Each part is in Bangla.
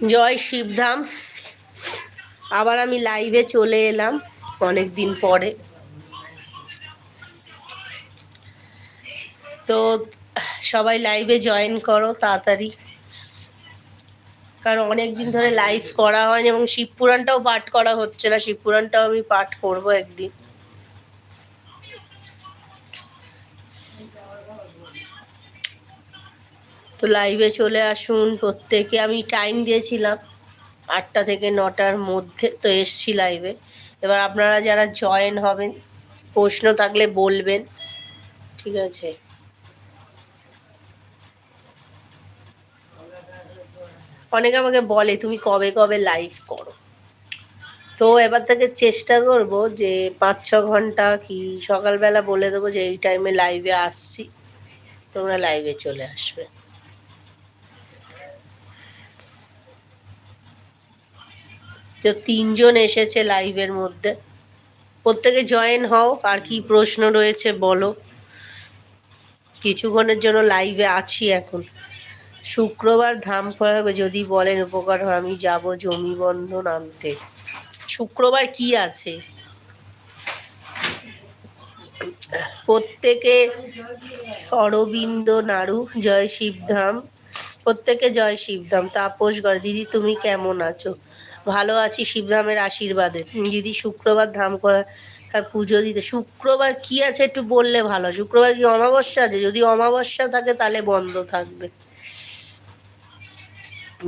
জয় শিবধাম। আবার আমি লাইভে চলে এলাম অনেক দিন পরে। তো সবাই লাইভে জয়েন করো তাড়াতাড়ি। কারণ অনেক দিন ধরে লাইভ করা হয়নি এবং শিবপুরাণটাও পাঠ করা হচ্ছে না। শিবপুরাণটাও আমি পাঠ করব একদিন। তো লাইভে চলে আসুন প্রত্যেকে। আমি টাইম দিয়েছিলাম আটটা থেকে নটার মধ্যে তো এসছি লাইভে এবার আপনারা যারা জয়েন হবেন, প্রশ্ন থাকলে বলবেন। ঠিক আছে? অনেকে আমাকে বলে, তুমি কবে কবে লাইভ করো? তো এবার থেকে চেষ্টা করব যে পাঁচ, ছ ঘণ্টা কি সকালবেলা বলে দেবো যে এই টাইমে লাইভে আসছি। তোমরা লাইভে চলে আসবে। তো তিনজন এসেছে লাইভের মধ্যে। প্রত্যেকে জয়েন হও, আর কি প্রশ্ন রয়েছে বলো। কিছুক্ষণের জন্য লাইভে আছি এখন। শুক্রবার ধাম খোলা যদি বলেন উপকার হয়, আমি যাব জমি বন্ধন আনতে। শুক্রবার কি আছে? প্রত্যেকে অরবিন্দ নাড়ু, জয় শিবধাম। প্রত্যেকে জয় শিবধাম। তাপস গড় দিদি তুমি কেমন আছো? ভালো আছি শিবধামের আশীর্বাদে। দিদি শুক্রবার ধাম করা আর পুজো দিতে শুক্রবার কি আছে একটু বললে ভালো শুক্রবার কি অমাবস্যা আছে? যদি অমাবস্যা থাকে তাহলে বন্ধ থাকবে।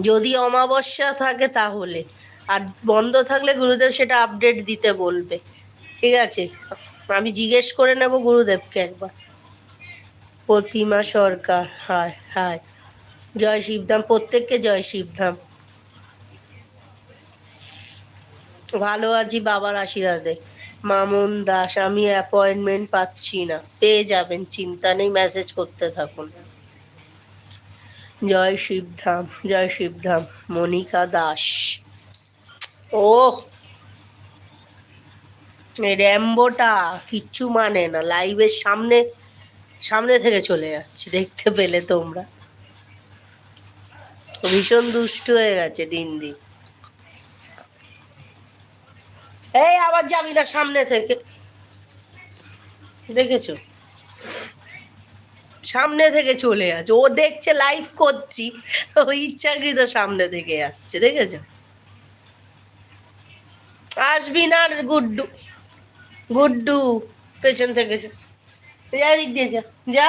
যদি অমাবস্যা থাকে তাহলে। আর বন্ধ থাকলে গুরুদেব সেটা আপডেট দিতে বলবে। ঠিক আছে? আমি জিজ্ঞেস করে নেব গুরুদেবকে একবার। প্রতিমা সরকার হায় হায়। জয় শিবধাম প্রত্যেককে জয় শিবধাম ভালো আছি, বাবার আশীর্বাদে। মামুন, দাস, আমি অ্যাপয়েন্টমেন্ট পাচ্ছি না। পেয়ে যাবেন, চিন্তা নেই মেসেজ করতে থাকুন। জয় শিবধাম জয় শিবধাম, মনিকা দাস। ও! র্যাম্বোটা কিচ্ছু মানে না লাইভের সামনে সামনে থেকে চলে যাচ্ছে, দেখতে পেলে তোমরা। ভীষণ দুষ্ট হয়ে গেছে দিন দিন। এই আবার যাবি না সামনে থেকে। দেখেছ? সামনে থেকে চলে যাচ্ছে ও দেখছে লাইভ করছি। ও ইচ্ছাকৃত সামনে থেকে যাচ্ছে, দেখেছ? আসবি না গুড্ডু। গুড্ডু পেছন থেকে যা। দিক দিয়ে যা। যা।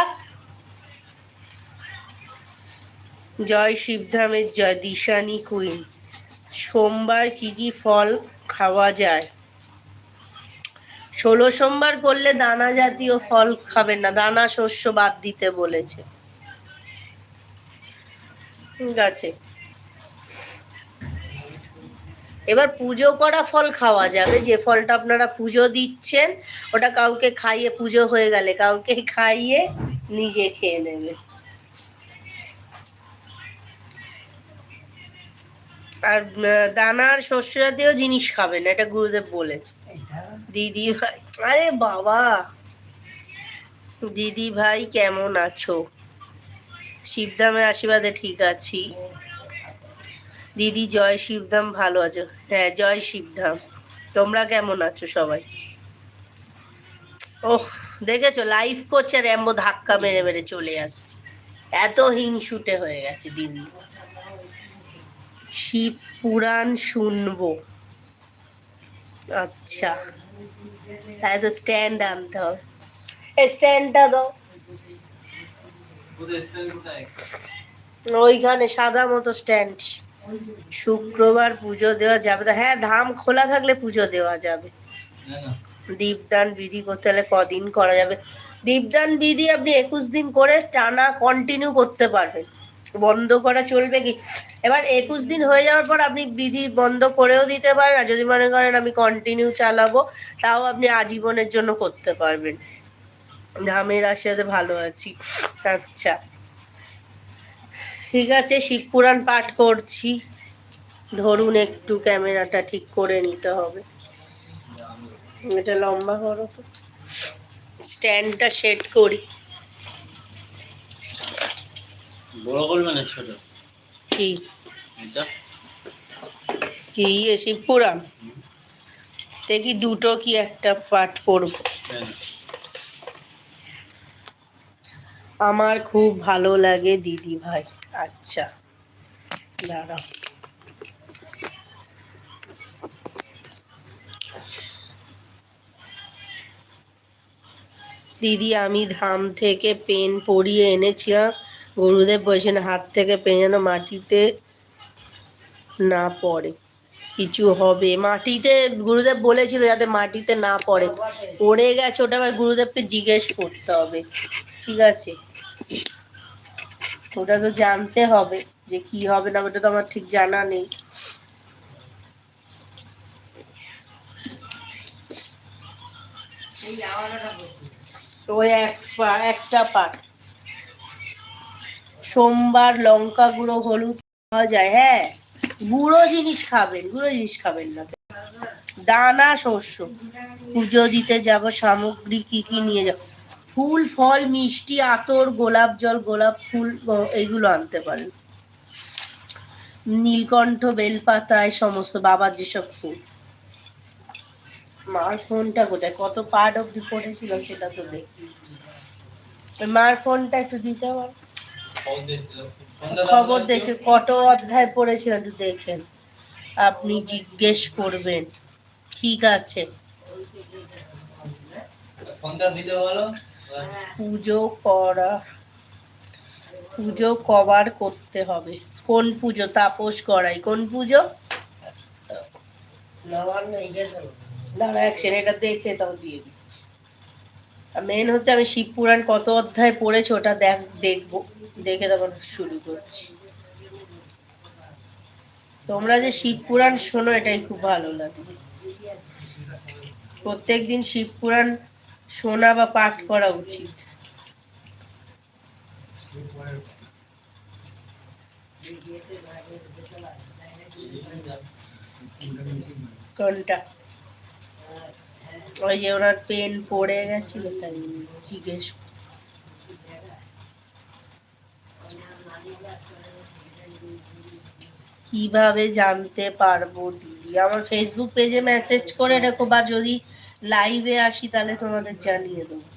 জয় শিবধামের জয় দিশানি কুইন সোমবার কি কি ফল খাওয়া যায়। ষোলো সোমবার করলে দানা জাতীয় ফল খাবেন না, দানা শস্য বাদ দিতে বলেছে। ঠিক আছে। এবার পুজো করা ফল খাওয়া যাবে, যে ফলটা আপনারা পুজো দিচ্ছেন, ওটা কাউকে খাইয়ে পুজো হয়ে গেলে, কাউকে খাইয়ে নিজে খেয়ে নেবে। আর আহ, দানার শস্য জাতীয় জিনিস খাবেন এটা গুরুদেব বলেছে। দিদি ভাই আরে বাবা! দিদি ভাই কেমন আছো? শিবধামের আশীর্বাদে ঠিক আছি। দিদি জয় শিবধাম ভালো আছো? হ্যাঁ জয় শিবধাম। তোমরা কেমন আছো সবাই? ওহ দেখেছ লাইভ করছে র্যাম্বো ধাক্কা মেরে মেরে চলে যাচ্ছে। এত হিংসুটে হয়ে গেছে দিন দিন। শিব পুরাণ শুনব। আচ্ছা। তাই তো স্ট্যান্ড আনতে হবে। স্ট্যান্ডটা দাও। ওইখানে সাদা মতো স্ট্যান্ড শুক্রবার পুজো দেওয়া যাবে না। হ্যাঁ ধাম খোলা থাকলে পুজো দেওয়া যাবে। দীপদান বিধি করতে হলে কদিন করা যাবে। দীপদান বিধি আপনি একুশ দিন করে টানা কন্টিনিউ করতে পারবেন। বন্ধ করা চলবে কি? এবার একুশ দিন হয়ে যাওয়ার পর আপনি বিধি বন্ধ করেও দিতে পারেন আর যদি মনে করেন আমি কন্টিনিউ চালাবো, তাও আপনি আজীবনের জন্য করতে পারবেন। ধামের আশীর্বাদে ভালো আছি। আচ্ছা। ঠিক আছে, শিব শিবপুরাণ পাঠ করছি। ধরুন একটু ক্যামেরাটা ঠিক করে নিতে হবে। এটা লম্বা করো তো। স্ট্যান্ডটা সেট করি। বড় করবে না ছোট? কি? এটা? কি ইয়ে শিবপুরাণ দেখি দুটো কি একটা পাঠ পড়ব। আমার খুব ভালো লাগে দিদি ভাই। আচ্ছা দাঁড়াও। দিদি আমি ধাম থেকে পেন পরিয়ে এনেছিলাম। গুরুদেব বলছেন হাত থেকে পেন যেন মাটিতে না পড়ে। কিছু হবে। মাটিতে গুরুদেব বলেছিল যাতে মাটিতে না পড়ে। পড়ে গেছে ওটা আবার গুরুদেবকে জিজ্ঞেস করতে হবে। ঠিক আছে? ওটা তো জানতে হবে যে কি হবে না, ওটা তো আমার ঠিক জানা নেই। ওই একটা পাট সোমবার লঙ্কা গুঁড়ো, হলুদ পাওয়া যায় হ্যাঁ? গুঁড়ো জিনিস খাবেন, গুঁড়ো জিনিস খাবেন না। দানা, শস্য। পুজো দিতে যাব, সামগ্রী কি কি নিয়ে যাব? ফুল, ফল, মিষ্টি, আতর, গোলাপ জল, গোলাপ ফুল এগুলো আনতে পারেন। নীলকণ্ঠ বেলপাতা এই সমস্ত বাবার যেসব ফুল। মার ফোনটা কোথায়? কত পার্ট অব্দি পড়েছিলাম সেটা তো দেখি। মার ফোনটা একটু দিতে পার খবর দেখছে কত অধ্যায় পড়েছিলেন একটু দেখেন। আপনি জিজ্ঞেস করবেন ঠিক আছে। পুজো করা পুজো কবার করতে হবে। কোন পুজো? তাপস করাই কোন পুজো? দাঁড়া এক এটা দেখে তাও দিয়ে দিচ্ছি মেন হচ্ছে আমি শিব পুরাণ কত অধ্যায় পড়েছি ওটা দেখ, দেখব, দেখে তখন শুরু করছি। তোমরা যে শিব পুরাণ শোনো, এটাই খুব ভালো লাগছে। প্রত্যেকদিন শিব পুরাণ শোনা বা পাঠ করা উচিত। কোনটা? ওই যে ওনার পেন পড়ে গেছিল, তাই জিজ্ঞেস কীভাবে জানতে পারব দিদি? আমার ফেসবুক পেজে মেসেজ করে রেখো বা যদি লাইভে আসি তাহলে তোমাদের জানিয়ে দেবো।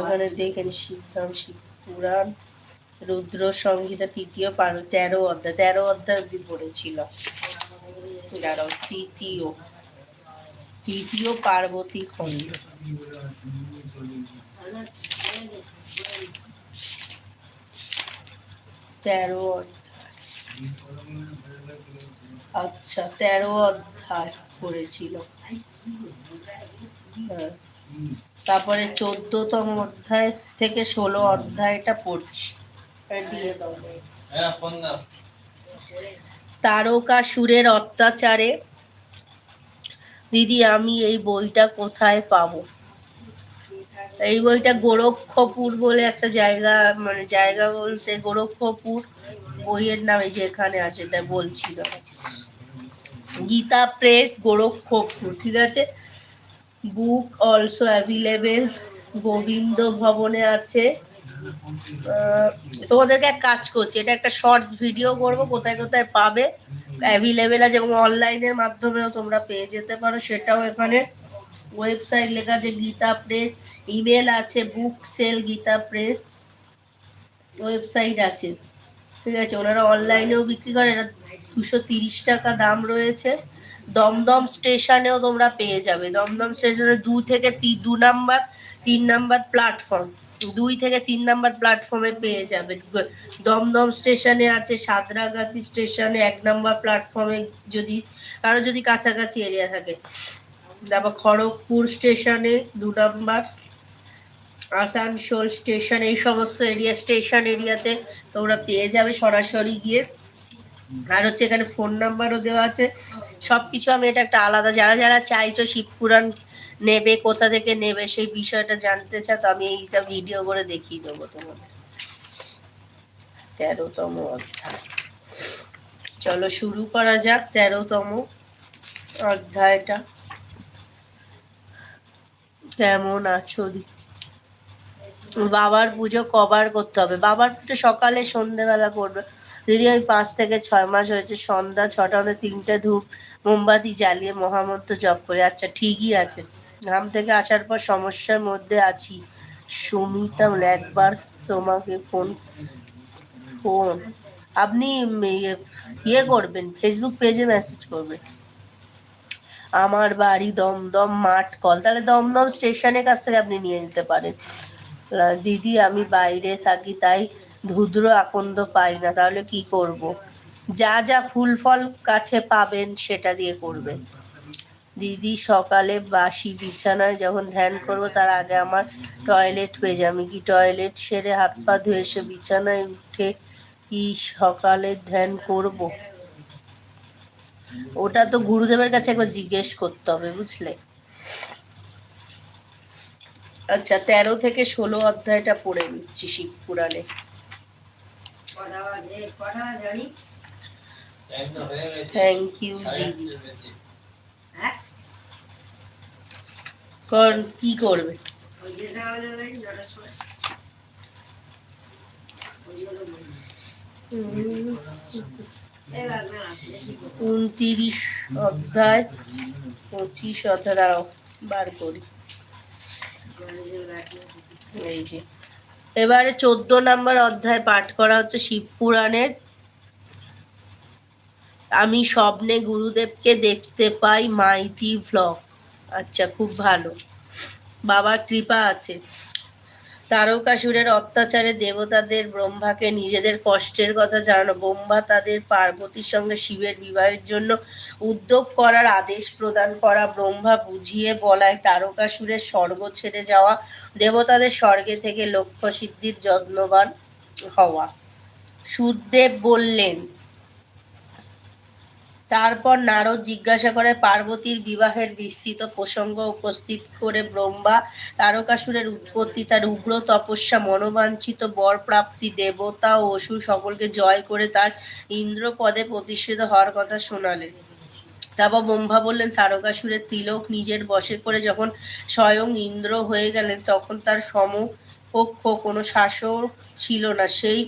ওখানে দেখেন শিবরাম শিব পুরাণ রুদ্র সংহিতা তৃতীয় পার তেরো অধ্যায় তেরো অধ্যায় অব্দি পড়েছিল। দাঁড়াও, তৃতীয়। তৃতীয় পার্বতী খণ্ড। তেরো আচ্ছা তেরো অধ্যায় পড়েছিল। হ্যাঁ। তারপরে চোদ্দতম অধ্যায় থেকে ষোলো অধ্যায়টা পড়ছি। এটা দিয়ে দাও। হ্যাঁ তারকাসুরের অত্যাচারে। দিদি, আমি এই বইটা কোথায় পাবো? এই বইটা গোরক্ষপুর বলে একটা জায়গা মানে জায়গা বলতে গোরক্ষপুর বইয়ের নাম এই যে এখানে আছে তাই বলছিল গীতা প্রেস গোরক্ষপুর, ঠিক আছে? বুক অলসো অ্যাভেলেবেল গোবিন্দ ভবনে আছে। তোমাদেরকে এক কাজ করছি, এটা একটা শর্টস ভিডিও করব, কোথায় কোথায় পাবে অ্যাভেলেবেল আছে এবং অনলাইনের মাধ্যমেও তোমরা পেয়ে যেতে পারো, সেটাও এখানে ওয়েবসাইট লেখা আছে, গীতা প্রেস ইমেল আছে book sale Gita press website আছে, ঠিক আছে, ওনারা অনলাইনেও বিক্রি করে, এটা দুশো তিরিশ টাকা দাম রয়েছে, দমদম স্টেশনেও তোমরা পেয়ে যাবে, দমদম স্টেশনে দু থেকে দু নাম্বার তিন নাম্বার প্ল্যাটফর্ম দুই থেকে তিন নাম্বার প্ল্যাটফর্মে পেয়ে যাবে। দমদম স্টেশনে আছে, সাঁতরাগাছি স্টেশনে এক নাম্বার প্ল্যাটফর্মে যদি কারও যদি কাছাকাছি এরিয়া থাকে। তারপর খড়গপুর স্টেশনে দু নাম্বার, আসানসোল স্টেশন, এই সমস্ত এরিয়া স্টেশন এরিয়াতে তোমরা পেয়ে যাবে সরাসরি গিয়ে। আর হচ্ছে এখানে ফোন নাম্বারও দেওয়া আছে। সব কিছু আমি এটা একটা আলাদা, যারা যারা চাইছো শিবপুরাণ নেবে, কোথা থেকে নেবে, সেই বিষয়টা জানতে চাও, তো আমি এইটা ভিডিও করে দেখিয়ে দেবো তোমাদের। তেরোতম অধ্যায়। চলো শুরু করা যাক, তেরোতম অধ্যায়টা। কেমন আছো বাবার পুজো কবার করতে হবে। বাবার পুজো সকালে, সন্ধেবেলা করবে। দিদি আমি পাঁচ থেকে ছয় মাস হয়েছে, সন্ধ্যা ছটা, তিনটে ধূপ, মোমবাতি জ্বালিয়ে মহামন্ত্র জপ করে। আচ্ছা ঠিকই আছে। গ্রাম থেকে আসার পর সমস্যার মধ্যে আছি। সুমিতা একবার তোমাকে ফোন ফোন। আপনি ইয়ে- ইয়ে করবেন ফেসবুক পেজে মেসেজ করবেন। আমার বাড়ি দমদম মাঠ কল, তাহলে দমদম স্টেশনের কাছ থেকে আপনি নিয়ে নিতে পারেন। দিদি, আমি বাইরে থাকি, তাই ধুদ্র আকন্দ পাই না, তাহলে কি করব? যা যা ফুল ফল কাছে পাবেন, সেটা দিয়ে করবেন। দিদি সকালে বাসি বিছানায় যখন ধ্যান করব, তার আগে আমার টয়লেট হয়ে যায়। আমি কি টয়লেট সেরে হাত পা ধুয়ে এসে বিছানায় উঠে কি সকালে ধ্যান করব? ওটা তো গুরুদেবের কাছে একবার জিজ্ঞেস করতে হবে, বুঝলে? আচ্ছা তেরো থেকে ষোলো অধ্যায়টা পড়ে নিচ্ছি শিব পুরাণে। থ্যাংক ইউ দিদি। কারণ কি করবে? উনতিরিশ অধ্যায় পঁচিশ অধ্যায় বার করি। এই যে। এবারে চোদ্দ নাম্বার অধ্যায় পাঠ করা হচ্ছে শিব পুরাণের। আমি স্বপ্নে গুরুদেবকে দেখতে পাই মাইতি ভ্লগ আচ্ছা খুব ভালো। বাবার কৃপা আছে। তারকাসুরের অত্যাচারে দেবতাদের ব্রহ্মাকে নিজেদের কষ্টের কথা জানানো, ব্রহ্মা তাদের পার্বতীর সঙ্গে শিবের বিবাহের জন্য উদ্যোগ করার আদেশ প্রদান করা, ব্রহ্মা বুঝিয়ে বলায় তারকাসুরের স্বর্গ ছেড়ে যাওয়া, দেবতাদের স্বর্গে থেকে লক্ষ্য সিদ্ধির যত্নবান হওয়া। সুদদেব বললেন তারপর নারদ জিজ্ঞাসা করে, পার্বতীর বিবাহের বিস্তৃত প্রসঙ্গ উপস্থিত করে ব্রহ্মা তারকাসুরের উৎপত্তি, তার উগ্র তপস্যা, মনোবাঞ্ছিত বর প্রাপ্তি, দেবতা ও অসুর সকলকে জয় করে তার ইন্দ্রপদে প্রতিষ্ঠিত হওয়ার কথা শোনালেন। তারপর ব্রহ্মা বললেন, তারকাসুরের তিলক নিজের বশে করে যখন স্বয়ং ইন্দ্র হয়ে গেলেন, তখন তার সমকক্ষ কোনো শাসক ছিল না। সেই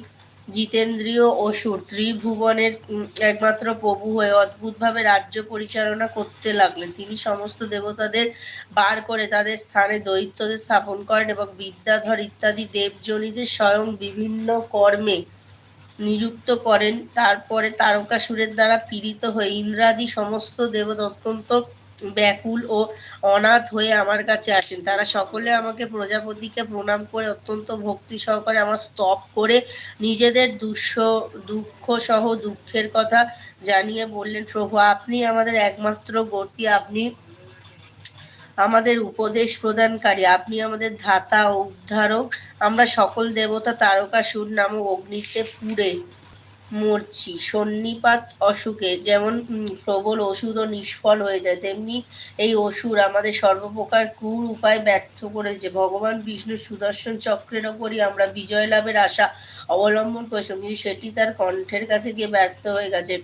জিতেন্দ্রীয় অসুর ত্রিভুবনের একমাত্র প্রভু হয়ে অদ্ভুতভাবে রাজ্য পরিচালনা করতে লাগলেন। তিনি সমস্ত দেবতাদের বার করে তাদের স্থানে দৈত্যদের স্থাপন করেন এবং বিদ্যাধর ইত্যাদি দেবজনীদের স্বয়ং বিভিন্ন কর্মে নিযুক্ত করেন। তারপরে তারকাসুরের দ্বারা পীড়িত হয়ে ইন্দ্রাদি সমস্ত দেবতা অত্যন্ত ব্যাকুল ও অনাথ হয়ে আমার কাছে আসেন। তারা সকলে আমাকে প্রজাপতিকে প্রণাম করে অত্যন্ত ভক্তি সহকারে আমার স্তব করে নিজেদের দুঃস, দুঃখ সহ দুঃখের কথা জানিয়ে বললেন, প্রভু, আপনি আমাদের একমাত্র গতি, আপনি আমাদের উপদেশ প্রদানকারী, আপনি আমাদের ধাতা ও উদ্ধারক। আমরা সকল দেবতা তারকাসুর নামক অগ্নিতে পুড়ে মরছি। সন্নিপাত অসুখে যেমন প্রবল ওষুধ ও নিষ্ফল হয়ে যায়, তেমনি এই অসুর আমাদের সর্বপ্রকার ক্রূর উপায় ব্যর্থ করেছে। ভগবান বিষ্ণু সুদর্শন চক্রের ওপরই আমরা বিজয় লাভের আশা অবলম্বন করেছিলাম কিন্তু সেটি তার কণ্ঠের কাছে গিয়ে ব্যর্থ হয়ে গেছে।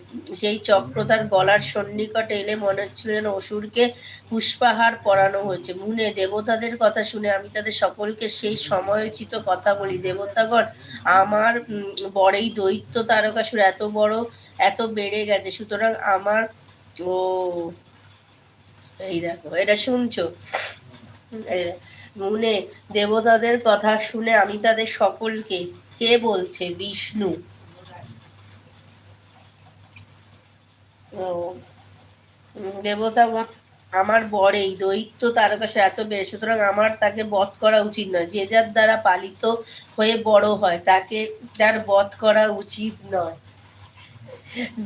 সেই চক্র তার গলার সন্নিকটে এলে মনে হচ্ছিল যেন অসুরকে পুষ্পাহার পরানো হয়েছে। মুনে দেবতাদের কথা শুনে আমি তাদের সকলকে সেই সময়োচিত কথা বলি। দেবতাগণ, আমার বড়েই দৈত্য তারকাসুর এত বড়, এত বেড়ে গেছে। সুতরাং আমার, ও, এই দেখো, এটা শুনছো? মুনে দেবতাদের কথা শুনে আমি তাদের সকলকে কে বলছে? বিষ্ণু। উম, আমার বরেই দৈত্য তারকাসে এত বেড়ে সুতরাং আমার তাকে বধ করা উচিত নয়। যে যার দ্বারা পালিত হয়ে বড় হয় তাকে তার বধ করা উচিত নয়।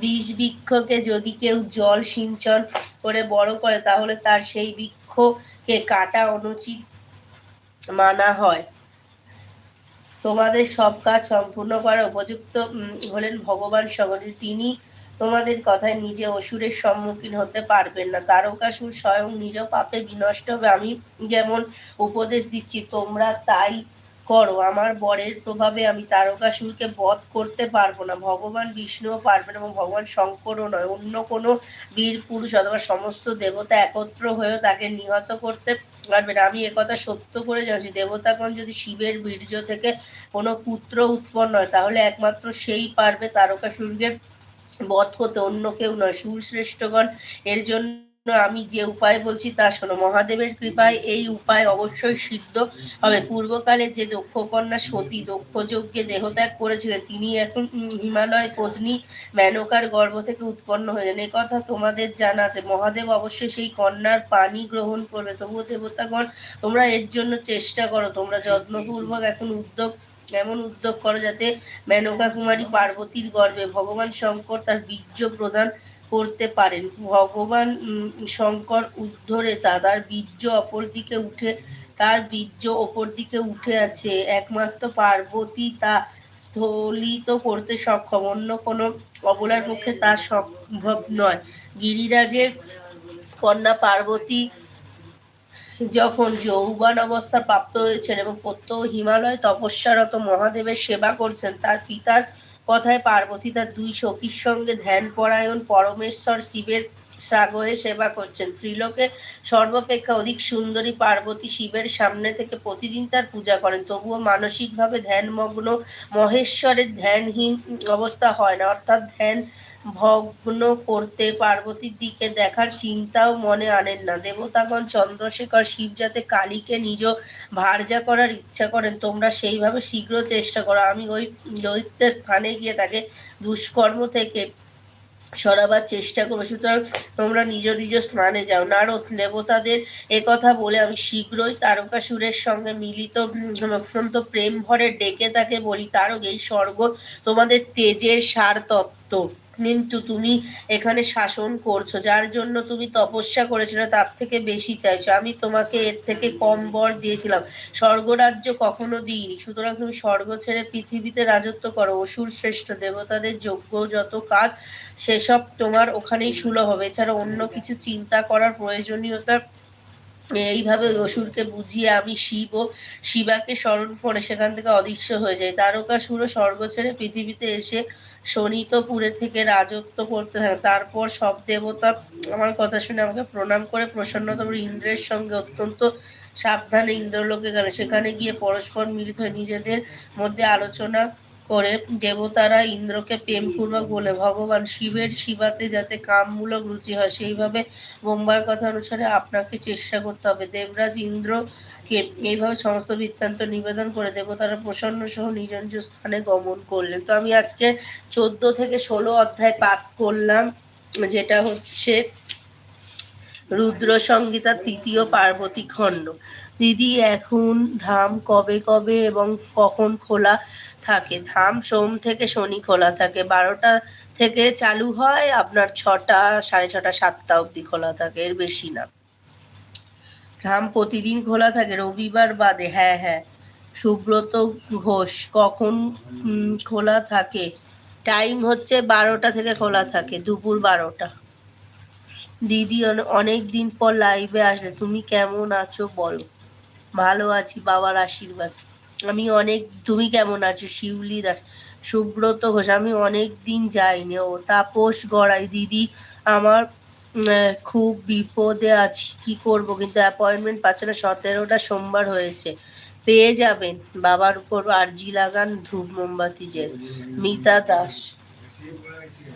বিষ বৃক্ষকে যদি কেউ জল সিঞ্চন করে বড় করে তাহলে তার সেই বৃক্ষকে কাটা অনুচিত মানা হয়। তোমাদের সব কাজ সম্পূর্ণ করার উপযুক্ত হলেন ভগবান সকলের তিনি তোমাদের কথায় নিজে অসুরের সম্মুখীন হতে পারবেন না। তারকাসুর স্বয়ং নিজ পাপে বিনষ্ট হবে। আমি যেমন উপদেশ দিচ্ছি, তোমরা তাই করো, আমার বরের প্রভাবে আমি তারকাসুরকে বধ করতে পারব না। ভগবান বিষ্ণুও পারবেন এবং ভগবান শঙ্করও নয়, অন্য কোনো বীর, পুরুষ অথবা সমস্ত দেবতা একত্র হয়েও তাকে নিহত করতে পারবে না। আমি একথা সত্য করে জানছি দেবতাগণ যদি শিবের বীর্য থেকে কোনো পুত্র উৎপন্ন হয়, তাহলে একমাত্র সেই পারবে তারকাসুরকে বধ করতে, অন্য কেউ নয়। সুরশ্রেষ্ঠগণ এর জন্য আমি যে উপায় বলছি তা শোনো, মহাদেবের কৃপায় এই উপায় অবশ্যই সিদ্ধ হবে। পূর্বকালে যে দক্ষ কন্যা সতী দক্ষ যজ্ঞে দেহত্যাগ করেছিলেন, তিনি এখন হিমালয় পত্নী মেনকার গর্ভ থেকে উৎপন্ন হলেন এ কথা তোমাদের জানা আছে। মহাদেব অবশ্যই সেই কন্যার পানি গ্রহণ করবে। তবুও দেবতাগণ, তোমরা এর জন্য চেষ্টা করো। তোমরা যত্নপূর্বক এখন উদ্যোগ, এমন উদ্যোগ করো যাতে মেনকা কুমারী পার্বতীর গর্ভে ভগবান শঙ্কর তার বীর্য প্রদান করতে পারেন। ভগবান শঙ্কর উদ্ধরে তার বীর্য অপর দিকে উঠে, তার বীর্য ওপর দিকে উঠে আছে। একমাত্র পার্বতী তা স্থলিত করতে সক্ষম, অন্য কোনো অবলার পক্ষে তা সম্ভব নয়। গিরিরাজের কন্যা পার্বতী যখন যৌবন অবস্থা প্রাপ্ত হয়েছেন এবং প্রত্যহ হিমালয় তপস্যারত মহাদেবের সেবা করছেন, তার পিতার কথায় পার্বতী তার দুই সখীর সঙ্গে ধ্যান পরায়ণ পরমেশ্বর শিবের সাগরে সেবা করছেন। ত্রিলোকে সর্বাপেক্ষা অধিক সুন্দরী পার্বতী শিবের সামনে থেকে প্রতিদিন তার পূজা করেন। তবুও মানসিকভাবে ধ্যানমগ্ন মহেশ্বরের ধ্যানহীন অবস্থা হয় না। অর্থাৎ ধ্যান ভগ্ন করতে পার্বতীর দিকে দেখার চিন্তাও মনে আনেন না। দেবতাগণ চন্দ্রশেখর শিব যাতে কালীকে নিজ ভার্যা করার ইচ্ছা করেন, তোমরা সেইভাবে শীঘ্র চেষ্টা করো। আমি ওই দৈত্যের স্থানে গিয়ে তাকে দুষ্কর্ম থেকে সরাবার চেষ্টা করব। সুতরাং তোমরা নিজ নিজ স্নানে যাও। নারদ, দেবতাদের একথা বলে আমি শীঘ্রই তারকাসুরের সঙ্গে মিলিত অত্যন্ত প্রেম ভরে ডেকে তাকে বলি, তারক, এই স্বর্গ তোমাদের তেজের সার তত্ত্ব কিন্তু তুমি এখানে শাসন করছ, যার জন্য তুমি তপস্যা করেছিলে, তার থেকে বেশি চাইছো। আমি তোমাকে এর থেকে কম বর দিয়েছিলাম। স্বর্গরাজ্য কখনো দিইনি। সুতরাং তুমি স্বর্গ ছেড়ে পৃথিবীতে রাজত্ব করো। অসুর শ্রেষ্ঠ দেবতাদের যোগ্য যত কাজ, সেসব তোমার ওখানেই সুলভ হবে। এছাড়া অন্য কিছু চিন্তা করার প্রয়োজনীয়তা এইভাবে অসুরকে বুঝিয়ে আমি শিব ও শিবাকে স্মরণ করে সেখান থেকে অদৃশ্য হয়ে যায় ও স্বর্গ ছেড়ে পৃথিবীতে এসে শোণিতপুরে থেকে রাজত্ব করতে থাকে। তারপর সব দেবতা আমার কথা শুনে আমাকে প্রণাম করে প্রসন্ন। তারপর ইন্দ্রের সঙ্গে অত্যন্ত সাবধানে ইন্দ্রলোকে গেল সেখানে গিয়ে পরস্পর মিলিত হয়ে নিজেদের মধ্যে আলোচনা করে দেবতারা ইন্দ্রকে প্রেমপূর্বক বলে, ভগবান শিবের শিবাতে যাতে কামমূলক রুচি হয়, সেইভাবে বোম্বার কথা অনুসারে আপনাকে চেষ্টা করতে হবে। দেবরাজ ইন্দ্রকে এইভাবে সমস্ত বৃত্তান্ত নিবেদন করে দেবতারা প্রসন্ন সহ নিজ নিজ স্থানে গমন করলেন। তো আমি আজকে চোদ্দ থেকে ষোলো অধ্যায় পাঠ করলাম, যেটা হচ্ছে রুদ্র সংগীতার তৃতীয় পার্বতী খণ্ড। দিদি, এখন ধাম কবে কবে এবং কখন খোলা থাকে? ধাম সোম থেকে শনি খোলা থাকে। বারোটা থেকে চালু হয়, আপনার ছটা, সাড়ে ছটা, সাতটা অবধি খোলা থাকে, এর বেশি না। ধাম প্রতিদিন খোলা থাকে, রবিবার বাদে হ্যাঁ হ্যাঁ। সুব্রত ঘোষ, কখন খোলা থাকে? টাইম হচ্ছে বারোটা থেকে খোলা থাকে, দুপুর বারোটা। দিদি অনেক দিন পর লাইভে আসলে, তুমি কেমন আছো বলো? ভালো আছি, বাবার আশীর্বাদ। আমি অনেক, তুমি কেমন আছো? শিউলি দাস, সুব্রত ঘোষ, আমি অনেক দিন যাইনি। ও তাপস গড়াই, দিদি আমার খুব বিপদে আছি। কি করব? কিন্তু অ্যাপয়েন্টমেন্ট পাচ্ছে না। সতেরোটা সোমবার হয়েছে। পেয়ে যাবেন। বাবার উপর আর্জি লাগান ধূপ মোমবাতি জেল মিতা দাস,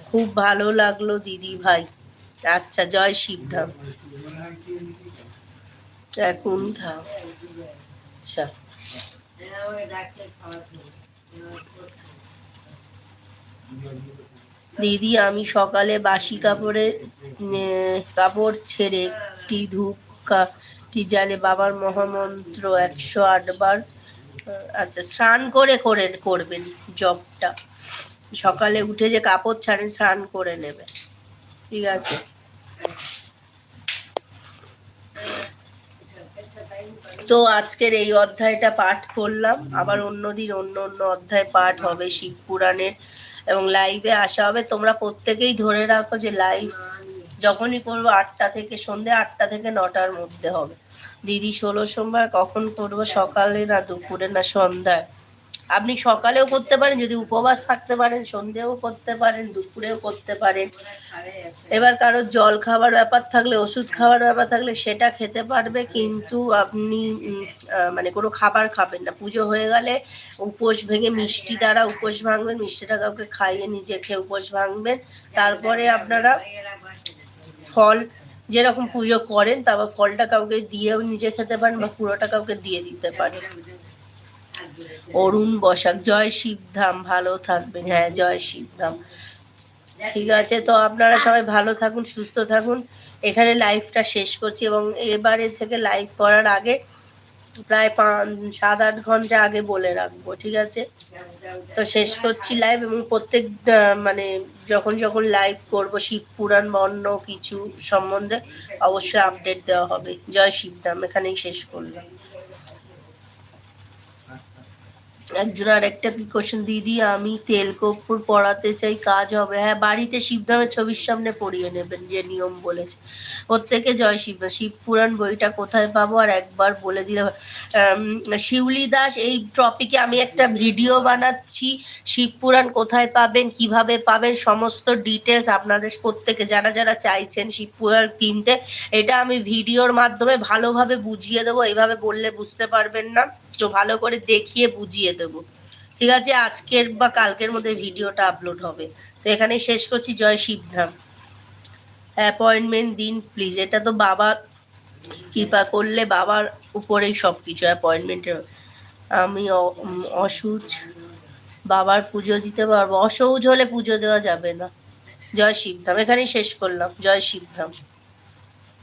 খুব ভালো লাগল দিদি ভাই। আচ্ছা জয় শিবধাম। এখন আচ্ছা। দিদি, আমি সকালে বাসি কাপড়ে কাপড় ছেড়ে একটি ধূপ কি জালে বাবার মহামন্ত্র একশো আটবার আচ্ছা স্নান করে করে করবেন জবটা। সকালে উঠে যে কাপড় ছাড়েন, স্নান করে নেবে। ঠিক আছে? তো আজকের এই অধ্যায়টা পাঠ করলাম। আবার অন্যদিন অন্য অন্য অধ্যায় পাঠ হবে শিব পুরাণের এবং লাইভে আসা হবে। তোমরা প্রত্যেকেই ধরে রাখো যে লাইভ যখনই করব আটটা থেকে সন্ধ্যে আটটা থেকে নটার মধ্যে হবে। দিদি ষোলো সোমবার কখন করব? সকালে না দুপুরে না সন্ধ্যায়? আপনি সকালেও করতে পারেন, যদি উপবাস থাকতে পারেন সন্ধেও করতে পারেন, দুপুরেও করতে পারেন। এবার কারোর জল খাবার ব্যাপার থাকলে, ওষুধ খাবার ব্যাপার থাকলে সেটা খেতে পারবে, কিন্তু আপনি মানে কোনো খাবার খাবেন না। পুজো হয়ে গেলে উপোস ভেঙে মিষ্টি দ্বারা উপোস ভাঙবেন, মিষ্টিটা কাউকে খাইয়ে নিজে খেয়ে উপোস ভাঙবেন। তারপরে আপনারা ফল, যেরকম পুজো করেন, তারপর ফলটা কাউকে দিয়েও নিজে খেতে পারেন বা পুরোটা কাউকে দিয়ে দিতে পারেন। অরুণ বসাক, জয় শিবধাম ভালো থাকবেন। হ্যাঁ জয় শিবধাম ঠিক আছে, তো আপনারা সবাই ভালো থাকুন, সুস্থ থাকুন। এখানে লাইভটা শেষ করছি এবং এবারে থেকে লাইভ করার আগে প্রায় পাঁচ, সাত, আট ঘণ্টা আগে বলে রাখব, ঠিক আছে? তো শেষ করছি লাইভ এবং প্রত্যেক মানে যখন যখন লাইভ করব, শিব পুরাণ বা অন্য কিছু সম্বন্ধে অবশ্যই আপডেট দেওয়া হবে। জয় শিবধাম এখানেই শেষ করলাম। একজন আর একটা কি কোশ্চেন দিদি, আমি তেল কর্পূর পড়াতে চাই, কাজ হবে। হ্যাঁ বাড়িতে শিবধামের ছবির সামনে পড়িয়ে নেবেন যে নিয়ম বলেছে। প্রত্যেকে জয় শিব শিব পুরাণ বইটা কোথায় পাবো? আর একবার বলে দিলে শিউলি দাস, এই টপিকে আমি একটা ভিডিও বানাচ্ছি। শিব পুরাণ কোথায় পাবেন, কীভাবে পাবেন, সমস্ত ডিটেলস আপনাদের প্রত্যেকে, যারা যারা চাইছেন শিব পুরাণ কিনতে, এটা আমি ভিডিওর মাধ্যমে ভালোভাবে বুঝিয়ে দেবো। এইভাবে বললে বুঝতে পারবেন না। ভালো করে দেখিয়ে বুঝিয়ে দেবো। ঠিক আছে, আজকের বা কালকের মধ্যে ভিডিওটা আপলোড হবে। তো এখানেই শেষ করছি, জয় শিবধাম। অ্যাপয়েন্টমেন্ট দিন প্লিজ এটা তো বাবা কৃপা করলে বাবার উপরেই সব কিছু অ্যাপয়েন্টমেন্টের আমি অসুচ, বাবার পুজো দিতে পারব। অসৌজ হলে পুজো দেওয়া যাবে না। জয় শিবধাম। এখানেই শেষ করলাম। জয় শিবধাম।